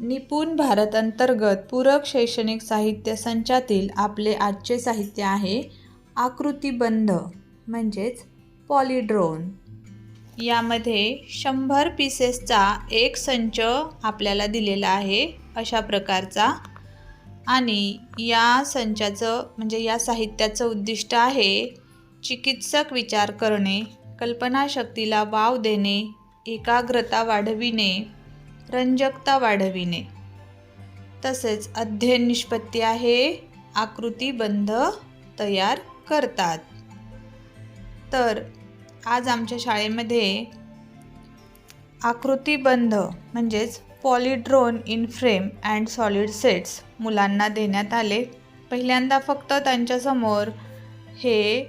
निपुण भारत अंतर्गत पूरक शैक्षणिक साहित्य संचातील आपले आजचे साहित्य आहे आकृतीबंध म्हणजेच पॉलिड्रोन. यामध्ये शंभर पीसेसचा एक संच आपल्याला दिलेला आहे अशा प्रकारचा. आणि या संचाचं म्हणजे या साहित्याचं उद्दिष्ट आहे चिकित्सक विचार करणे कल्पनाशक्तीला वाव देणे एकाग्रता वाढविणे रंजकता वाढविणे. तसेच अध्ययन निष्पत्ती आहे आकृतीबंध तयार करतात. तर आज आमच्या शाळेमध्ये आकृतीबंध म्हणजेच polydron in frame and solid sets मुलांना देण्यात आले. पहिल्यांदा फक्त त्यांच्यासमोर हे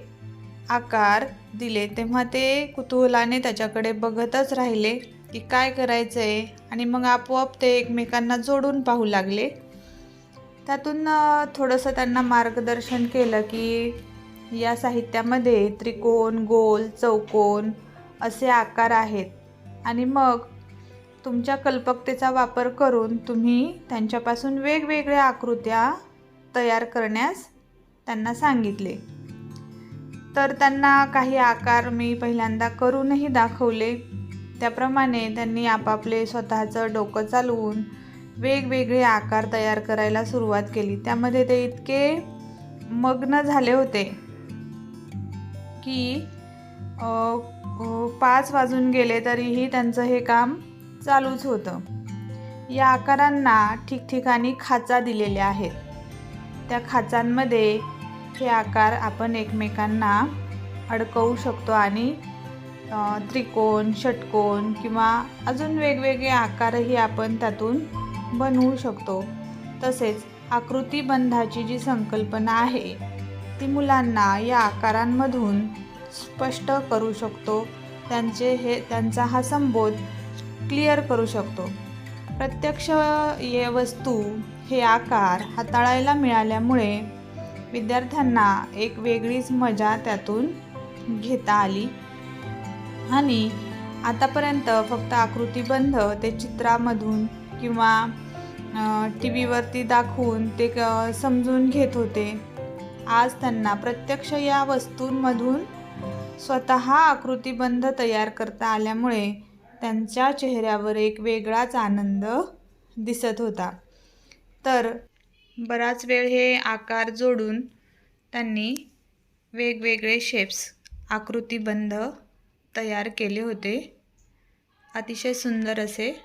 आकार दिले तेव्हा ते कुतूहलाने त्याच्याकडे बघतच राहिले. की काय करायचं आहे आणि मग आपोआप ते एकमेकांना जोडून पाहू लागले. त्यातून थोडंसं त्यांना मार्गदर्शन केलं की या साहित्यामध्ये त्रिकोण गोल चौकोन असे आकार आहेत. आणि मग तुमच्या कल्पकतेचा वापर करून तुम्ही त्यांच्यापासून वेगवेगळ्या आकृत्या तयार करण्यास त्यांना सांगितले. तर त्यांना काही आकार मी पहिल्यांदा करूनही दाखवले. त्याप्रमाणे त्यांनी आपापले स्वतःचं डोकं चालवून वेगवेगळे आकार तयार करायला सुरुवात केली. त्यामध्ये ते इतके मग्न झाले होते की पाच वाजून गेले तरीही त्यांचं हे काम चालूच होतं. या आकारांना ठिकठिकाणी खाचा दिलेल्या आहेत. त्या खाचांमध्ये हे आकार आपण एकमेकांना अडकवू शकतो आणि त्रिकोण षटकोन किंवा अजून वेगवेगळे आकारही आपण त्यातून बनवू शकतो. तसेच आकृतीबंधाची जी संकल्पना आहे ती मुलांना या आकारांमधून स्पष्ट करू शकतो. त्यांचे हे त्यांचा हा संबोध क्लिअर करू शकतो. प्रत्यक्ष ये वस्तू हे आकार हाताळायला मिळाल्यामुळे विद्यार्थ्यांना एक वेगळीच मजा त्यातून घेता आली. आणि आतापर्यंत फक्त आकृतीबंध ते चित्रामधून किंवा टी व्हीवरती दाखवून ते क- समजून घेत होते. आज त्यांना प्रत्यक्ष या वस्तूंमधून स्वतः आकृतीबंध तयार करता आल्यामुळे त्यांच्या चेहऱ्यावर एक वेगळाच आनंद दिसत होता. तर बराच वेळ हे आकार जोडून त्यांनी वेगवेगळे शेप्स आकृतीबंध तयार केले होते. अतिशय सुंदर असे.